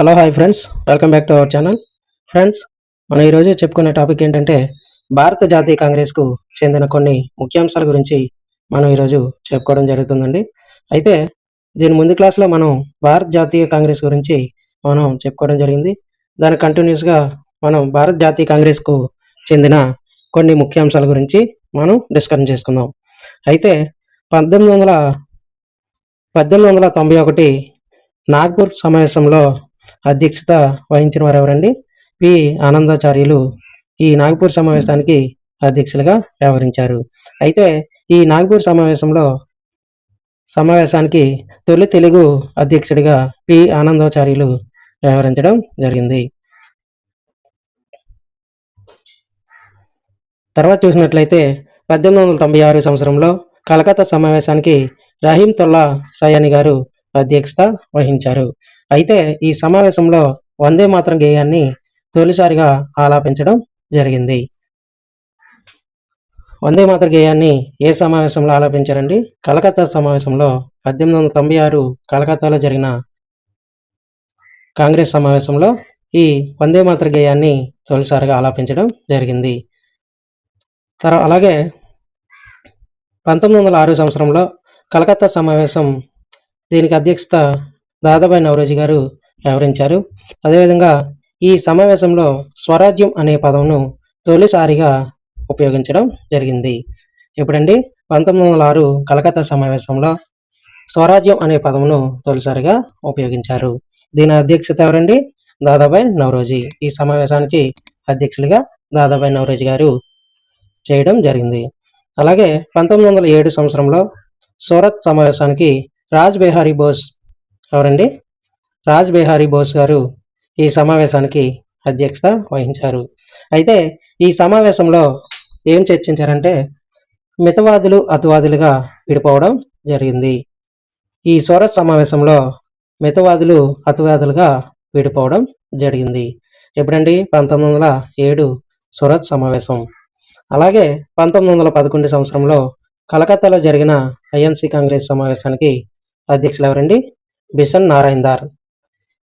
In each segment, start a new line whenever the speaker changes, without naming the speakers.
Hello hi friends. Welcome back to our channel. Friends మనం ఈరోజు చెప్పుకునే టాపిక్ ఏంటంటే భారత జాతీయ కాంగ్రెస్కు చెందిన కొన్ని ముఖ్యాంశాల గురించి మనం ఈరోజు చెప్పుకోవడం జరుగుతుందండి. అయితే దీని ముందు క్లాస్లో మనం భారత జాతీయ కాంగ్రెస్ గురించి మనం చెప్పుకోవడం జరిగింది. దాని కంటిన్యూస్గా మనం భారత జాతీయ కాంగ్రెస్కు చెందిన కొన్ని ముఖ్యాంశాల గురించి మనం డిస్కషన్ చేసుకుందాం. అయితే పద్దెనిమిది వందల పద్దెనిమిది వందల తొంభై ఒకటి నాగ్పూర్ సమావేశంలో అధ్యక్షత వహించిన వారు ఎవరండి పి. ఆనందాచార్యులు ఈ నాగపూర్ సమావేశానికి అధ్యక్షులుగా వ్యవహరించారు. అయితే ఈ నాగపూర్ సమావేశంలో సమావేశానికి తొలి తెలుగు అధ్యక్షుడిగా పి. ఆనందాచార్యులు వ్యవహరించడం జరిగింది. తర్వాత చూసినట్లయితే పద్దెనిమిది వందల తొంభై ఆరు సంవత్సరంలో కలకత్తా సమావేశానికి రహీం తొల్లా సయాని గారు అధ్యక్షత వహించారు. అయితే ఈ సమావేశంలో వందే మాత్రం గేయాన్ని తొలిసారిగా ఆలాపించడం జరిగింది. వందే మాత్ర గేయాన్ని ఏ సమావేశంలో ఆలాపించారండి? కలకత్తా సమావేశంలో పద్దెనిమిది వందల తొంభై ఆరు కలకత్తాలో జరిగిన కాంగ్రెస్ సమావేశంలో ఈ వందే మాత్ర గేయాన్ని తొలిసారిగా ఆలాపించడం జరిగింది. తర్వాత అలాగే పంతొమ్మిది వందల ఆరు సంవత్సరంలో కలకత్తా సమావేశం దీనికి అధ్యక్షత దాదాబాయి నవరోజీ గారు వ్యవహరించారు అదేవిధంగా ఈ సమావేశంలో స్వరాజ్యం అనే పదంను తొలిసారిగా ఉపయోగించడం జరిగింది. ఎప్పుడండి? పంతొమ్మిది వందల ఆరు కలకత్తా సమావేశంలో స్వరాజ్యం అనే పదమును తొలిసారిగా ఉపయోగించారు. దీని అధ్యక్షత ఎవరండి? దాదాబాయి నవరోజీ. ఈ సమావేశానికి అధ్యక్షులుగా దాదాబాయి నవరోజీ గారు చేయడం జరిగింది. అలాగే పంతొమ్మిది వందల ఏడు సంవత్సరంలో సూరత్ సమావేశానికి రాజ్ బిహారీ బోస్ ఎవరండి? రాజ్ బిహారీ బోస్ గారు ఈ సమావేశానికి అధ్యక్షత వహించారు. అయితే ఈ సమావేశంలో ఏం చర్చించారంటే మితవాదులు అతివాదులుగా విడిపోవడం జరిగింది. ఈ సోరత్ సమావేశంలో మితవాదులు అతివాదులుగా విడిపోవడం జరిగింది. ఎప్పుడండి? పంతొమ్మిది వందల ఏడు సూరత్ సమావేశం. అలాగే పంతొమ్మిది వందల పదకొండు సంవత్సరంలో కలకత్తాలో జరిగిన ఐఎన్సి కాంగ్రెస్ సమావేశానికి అధ్యక్షులు ఎవరండి? బిషన్ నారాయణదార్.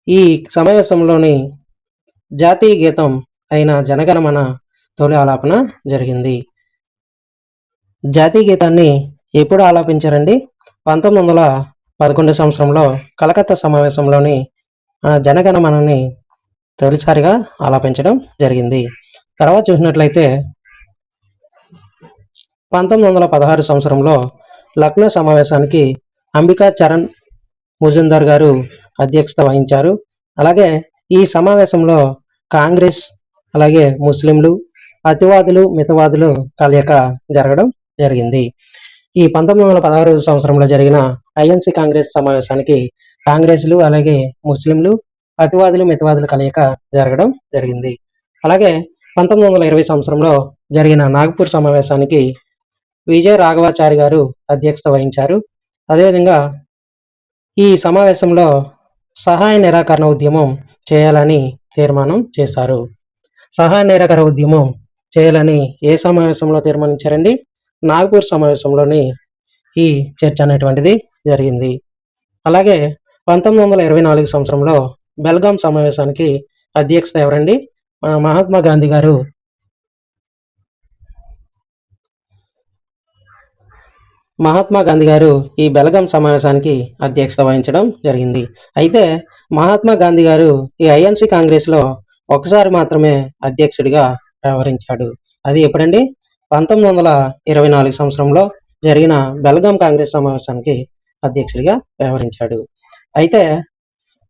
ఈ సమావేశంలోని జాతీయ గీతం అయిన జనగణమన తొలి ఆలాపన జరిగింది. జాతీయ గీతాన్ని ఎప్పుడు ఆలాపించారండి? పంతొమ్మిది వందల పదకొండు సంవత్సరంలో కలకత్తా సమావేశంలోని ఆ, జనగణమనని తొలిసారిగా ఆలాపించడం జరిగింది. తర్వాత చూసినట్లయితే పంతొమ్మిది వందల పదహారు సంవత్సరంలో లక్నో సమావేశానికి అంబికా చరణ్ ముజుందర్ గారు అధ్యక్షత వహించారు. అలాగే ఈ సమావేశంలో కాంగ్రెస్ అలాగే ముస్లింలు అతివాదులు మితవాదులు కలయిక జరగడం జరిగింది. ఈ పంతొమ్మిది వందల పదహారు సంవత్సరంలో జరిగిన ఐఎన్సి కాంగ్రెస్ సమావేశానికి కాంగ్రెస్లు అలాగే ముస్లింలు అతివాదులు మితవాదులు కలయిక జరగడం జరిగింది. అలాగే పంతొమ్మిది వందల ఇరవై సంవత్సరంలో జరిగిన నాగపూర్ సమావేశానికి విజయ రాఘవాచారి గారు అధ్యక్షత వహించారు. అదేవిధంగా ఈ సమావేశంలో సహాయ నిరాకరణ ఉద్యమం చేయాలని తీర్మానం చేశారు. సహాయ నిరాకరణ ఉద్యమం చేయాలని ఏ సమావేశంలో తీర్మానించారండి? నాగపూర్ సమావేశంలోని ఈ చర్చ అనేటువంటిది జరిగింది. అలాగే పంతొమ్మిది వందల ఇరవై నాలుగు సంవత్సరంలో బెల్గాం సమావేశానికి అధ్యక్షత ఎవరండి? మహాత్మా గాంధీ గారు మహాత్మా గాంధీ గారు ఈ బెలగం సమావేశానికి అధ్యక్షత వహించడం జరిగింది. అయితే మహాత్మా గాంధీ గారు ఈ ఐఎన్సి కాంగ్రెస్లో ఒకసారి మాత్రమే అధ్యక్షుడిగా వ్యవహరించాడు. అది ఎప్పుడండి? పంతొమ్మిది వందల ఇరవై నాలుగు సంవత్సరంలో జరిగిన బెల్గాం కాంగ్రెస్ సమావేశానికి అధ్యక్షుడిగా వ్యవహరించాడు. అయితే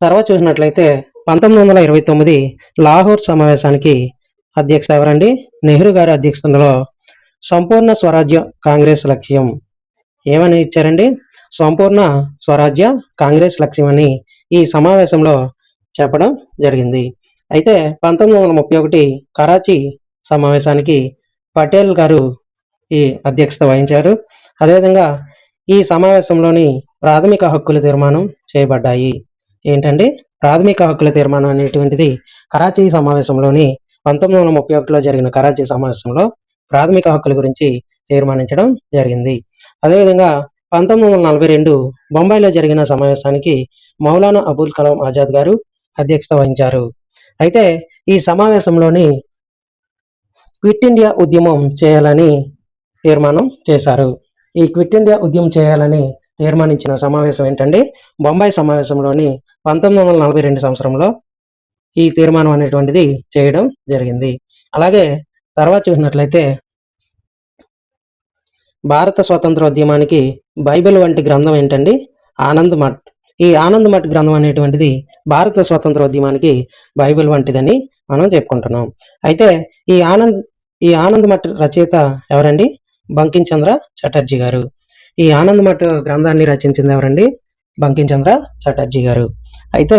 తర్వాత చూసినట్లయితే పంతొమ్మిది వందల ఇరవై తొమ్మిది లాహోర్ సమావేశానికి అధ్యక్షత ఎవరండి? నెహ్రూ గారి అధ్యక్షతలో సంపూర్ణ స్వరాజ్య కాంగ్రెస్ లక్ష్యం ఏమని ఇచ్చారండి? సంపూర్ణ స్వరాజ్య కాంగ్రెస్ లక్ష్యమని ఈ సమావేశంలో చెప్పడం జరిగింది. అయితే పంతొమ్మిది వందల ముప్పై ఒకటి కరాచీ సమావేశానికి పటేల్ గారు ఈ అధ్యక్షత వహించారు. అదేవిధంగా ఈ సమావేశంలోని ప్రాథమిక హక్కుల తీర్మానం చేయబడ్డాయి. ఏంటండి? ప్రాథమిక హక్కుల తీర్మానం అనేటువంటిది కరాచీ సమావేశంలోని పంతొమ్మిది వందల ముప్పై ఒకటిలో జరిగిన కరాచీ సమావేశంలో ప్రాథమిక హక్కుల గురించి తీర్మానించడం జరిగింది. అదేవిధంగా పంతొమ్మిది వందల నలభై రెండు బొంబాయిలో జరిగిన సమావేశానికి మౌలానా అబుల్ కలాం ఆజాద్ గారు అధ్యక్షత వహించారు. అయితే ఈ సమావేశంలోని క్విట్ ఇండియా ఉద్యమం చేయాలని తీర్మానం చేశారు. ఈ క్విట్ ఇండియా ఉద్యమం చేయాలని తీర్మానించిన సమావేశం ఏంటంటే బొంబాయి సమావేశంలోని పంతొమ్మిది వందల నలభై రెండు సంవత్సరంలో ఈ తీర్మానం అనేటువంటిది చేయడం జరిగింది. అలాగే తర్వాత చూసినట్లయితే భారత స్వాతంత్రోద్యమానికి బైబిల్ వంటి గ్రంథం ఏంటండి? ఆనంద్ మఠ్. ఈ ఆనంద్ మఠ్ గ్రంథం అనేటువంటిది భారత స్వాతంత్రోద్యమానికి బైబిల్ వంటిదని మనం చెప్పుకుంటున్నాం. అయితే ఈ ఆనంద్ ఈ ఆనంద్ మఠ్ రచయిత ఎవరండి? బంకించంద్ర చటర్జీ గారు. ఈ ఆనంద్ మఠ్ గ్రంథాన్ని రచించింది ఎవరండి? బంకించంద్ర చటర్జీ గారు. అయితే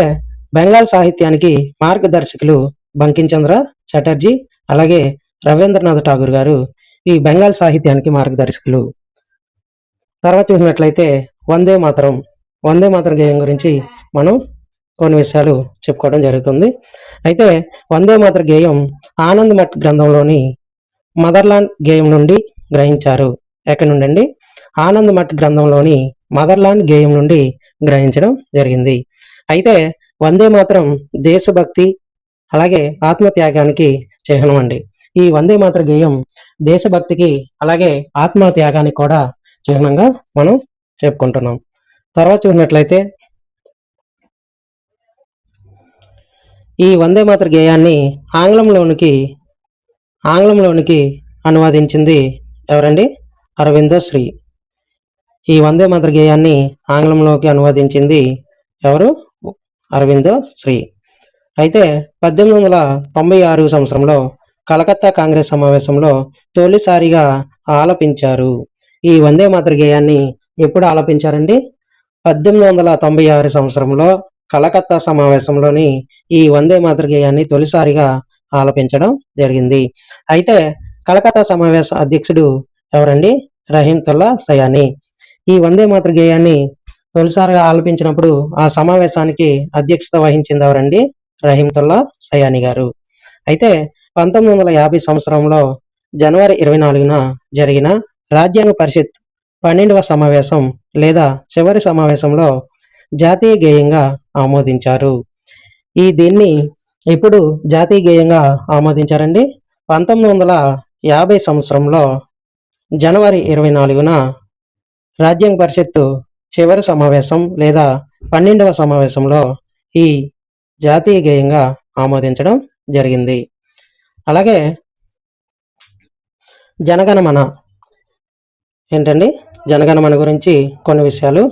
బెంగాల్ సాహిత్యానికి మార్గదర్శకులు బంకించంద్ర చటర్జీ అలాగే రవీంద్రనాథ్ ఠాగూర్ గారు ఈ బెంగాల్ సాహిత్యానికి మార్గదర్శకులు. తర్వాత చూసినట్లయితే వందే మాతరం వందే మాతరం గేయం గురించి మనం కొన్ని విషయాలు చెప్పుకోవడం జరుగుతుంది. అయితే వందే మాతర గేయం ఆనంద్ మఠ్ గ్రంథంలోని మదర్లాండ్ గేయం నుండి గ్రహించారు. ఎక్కడి నుండి అండి ఆనంద్ మఠ్ గ్రంథంలోని మదర్లాండ్ గేయం నుండి గ్రహించడం జరిగింది. అయితే వందే మాత్రం దేశభక్తి అలాగే ఆత్మత్యాగానికి చిహ్నం అండి. ఈ వందే మాత్ర గేయం దేశభక్తికి అలాగే ఆత్మత్యాగానికి కూడా చిహ్నంగా మనం చెప్పుకుంటున్నాం. తర్వాత చూసినట్లయితే ఈ వందే మాత్ర గేయాన్ని ఆంగ్లంలోనికి ఆంగ్లంలోనికి అనువాదించింది ఎవరండి? అరవిందో శ్రీ. ఈ వందే మాత్ర గేయాన్ని ఆంగ్లంలోకి అనువాదించింది ఎవరు? అరవిందో శ్రీ. అయితే పద్దెనిమిది వందల తొంభై ఆరు సంవత్సరంలో కలకత్తా కాంగ్రెస్ సమావేశంలో తొలిసారిగా ఆలపించారు. ఈ వందే మాతృ గేయాన్ని ఎప్పుడు ఆలపించారండి? పద్దెనిమిది వందల తొంభై ఆరు సంవత్సరంలో కలకత్తా సమావేశంలోని ఈ వందే మాతృ గేయాన్ని తొలిసారిగా ఆలపించడం జరిగింది. అయితే కలకత్తా సమావేశ అధ్యక్షుడు ఎవరండి? రహీంతుల్లా సయాని. ఈ వందే మాతృ గేయాన్ని తొలిసారిగా ఆలపించినప్పుడు ఆ సమావేశానికి అధ్యక్షత వహించింది ఎవరండి? రహీంతుల్లా సయాని గారు. అయితే పంతొమ్మిది వందల యాభై సంవత్సరంలో జనవరి ఇరవై నాలుగున జరిగిన రాజ్యాంగ పరిషత్ పన్నెండవ సమావేశం లేదా చివరి సమావేశంలో జాతీయ గేయంగా ఆమోదించారు. ఈ దీన్ని ఇప్పుడు జాతీయ గేయంగా ఆమోదించారండి. పంతొమ్మిది వందల యాభై సంవత్సరంలో జనవరి ఇరవై నాలుగున రాజ్యాంగ పరిషత్తు చివరి సమావేశం లేదా పన్నెండవ సమావేశంలో ఈ జాతీయ గేయంగా ఆమోదించడం జరిగింది. అలాగే జనగణమన. ఏంటండి? జనగణమన గురించి కొన్ని విషయాలు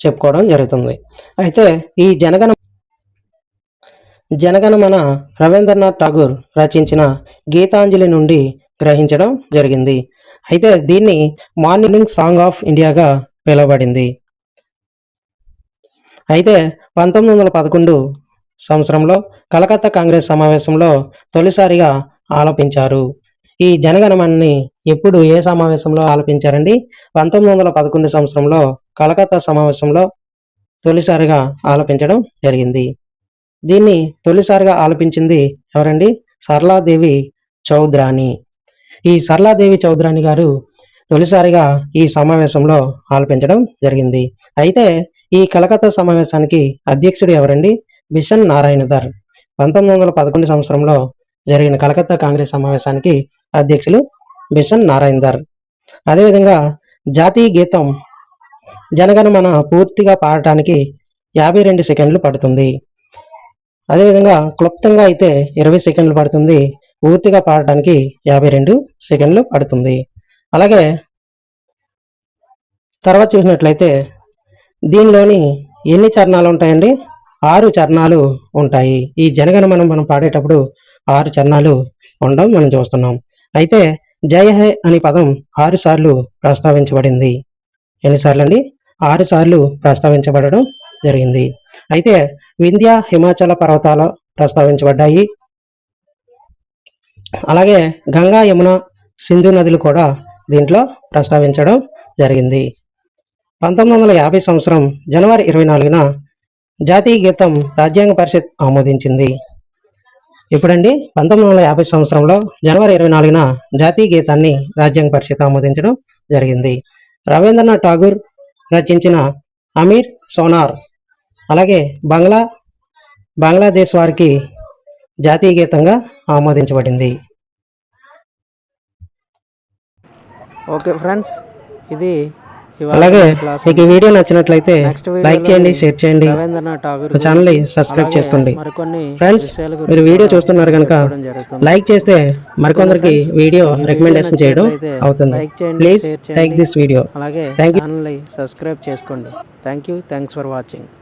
చెప్పుకోవడం జరుగుతుంది. అయితే ఈ జనగణ జనగణమన రవీంద్రనాథ్ ఠాగూర్ రచించిన గీతాంజలి నుండి గ్రహించడం జరిగింది. అయితే దీన్ని మార్నింగ్ సాంగ్ ఆఫ్ ఇండియాగా పిలువబడింది. అయితే పంతొమ్మిది వందల పదకొండు సంవత్సరంలో కలకత్తా కాంగ్రెస్ సమావేశంలో తొలిసారిగా ఆలపించారు. ఈ జనగణమని ఎప్పుడు ఏ సమావేశంలో ఆలపించారండి? పంతొమ్మిది వందల పదకొండు సంవత్సరంలో కలకత్తా సమావేశంలో తొలిసారిగా ఆలపించడం జరిగింది. దీన్ని తొలిసారిగా ఆలపించింది ఎవరండి? సరళాదేవి చౌద్రాని ఈ సరళాదేవి చౌద్రాని గారు తొలిసారిగా ఈ సమావేశంలో ఆలపించడం జరిగింది. అయితే ఈ కలకత్తా సమావేశానికి అధ్యక్షుడు ఎవరండి? బిషన్ నారాయణధర్. పంతొమ్మిది వందల పదకొండు సంవత్సరంలో జరిగిన కలకత్తా కాంగ్రెస్ సమావేశానికి అధ్యక్షులు బిషన్ నారాయణధర్. అదేవిధంగా జాతీయ గీతం జనగణమన పూర్తిగా పాడటానికి యాభై రెండు సెకండ్లు పడుతుంది. అదేవిధంగా క్లుప్తంగా అయితే ఇరవై సెకండ్లు పడుతుంది. పూర్తిగా పాడటానికి యాభై రెండు సెకండ్లు పడుతుంది. అలాగే తర్వాత చూసినట్లయితే దీనిలోని ఎన్ని చరణాలు ఉంటాయండి? ఆరు చరణాలు ఉంటాయి. ఈ జనగణమనం మనం పాడేటప్పుడు ఆరు చరణాలు ఉండడం మనం చూస్తున్నాం. అయితే జయ హే అనే పదం ఆరు సార్లు ప్రస్తావించబడింది. ఎన్నిసార్లు అండి ఆరు సార్లు ప్రస్తావించబడడం జరిగింది. అయితే వింధ్య హిమాచల పర్వతాలు ప్రస్తావించబడ్డాయి. అలాగే గంగా యమున సింధు నదులు కూడా దీంట్లో ప్రస్తావించడం జరిగింది. పంతొమ్మిది వందల యాభై సంవత్సరం జనవరి ఇరవై నాలుగున జాతీయ గీతం రాజ్యాంగ పరిషత్ ఆమోదించింది. ఇప్పుడండి పంతొమ్మిది వందల యాభై సంవత్సరంలో జనవరి ఇరవై నాలుగున జాతీయ గీతాన్ని రాజ్యాంగ పరిషత్ ఆమోదించడం జరిగింది. రవీంద్రనాథ్ ఠాగూర్ రచించిన అమీర్ సోనార్ అలాగే బంగ్లా బంగ్లాదేశ్ వారికి జాతీయ గీతంగా ఆమోదించబడింది.
ఓకే ఫ్రెండ్స్ ఇది
అలాగే మీకు ఈ వీడియో నచ్చినట్లయితే లైక్ చేయండి షేర్ చేయండి
గురించి,
సబ్స్క్రైబ్ చేసుకోండి. ఫ్రెండ్స్ మీరు వీడియో చూస్తున్నారు కనుక. లైక్ చేస్తే మరికొందరికి వీడియో రికమెండేషన్ చేయడం అవుతుంది. Please like. దిస్ వీడియో
అలాగే
you.
ఛానల్ని సబ్స్క్రైబ్ చేసుకోండి. Thank you thanks for watching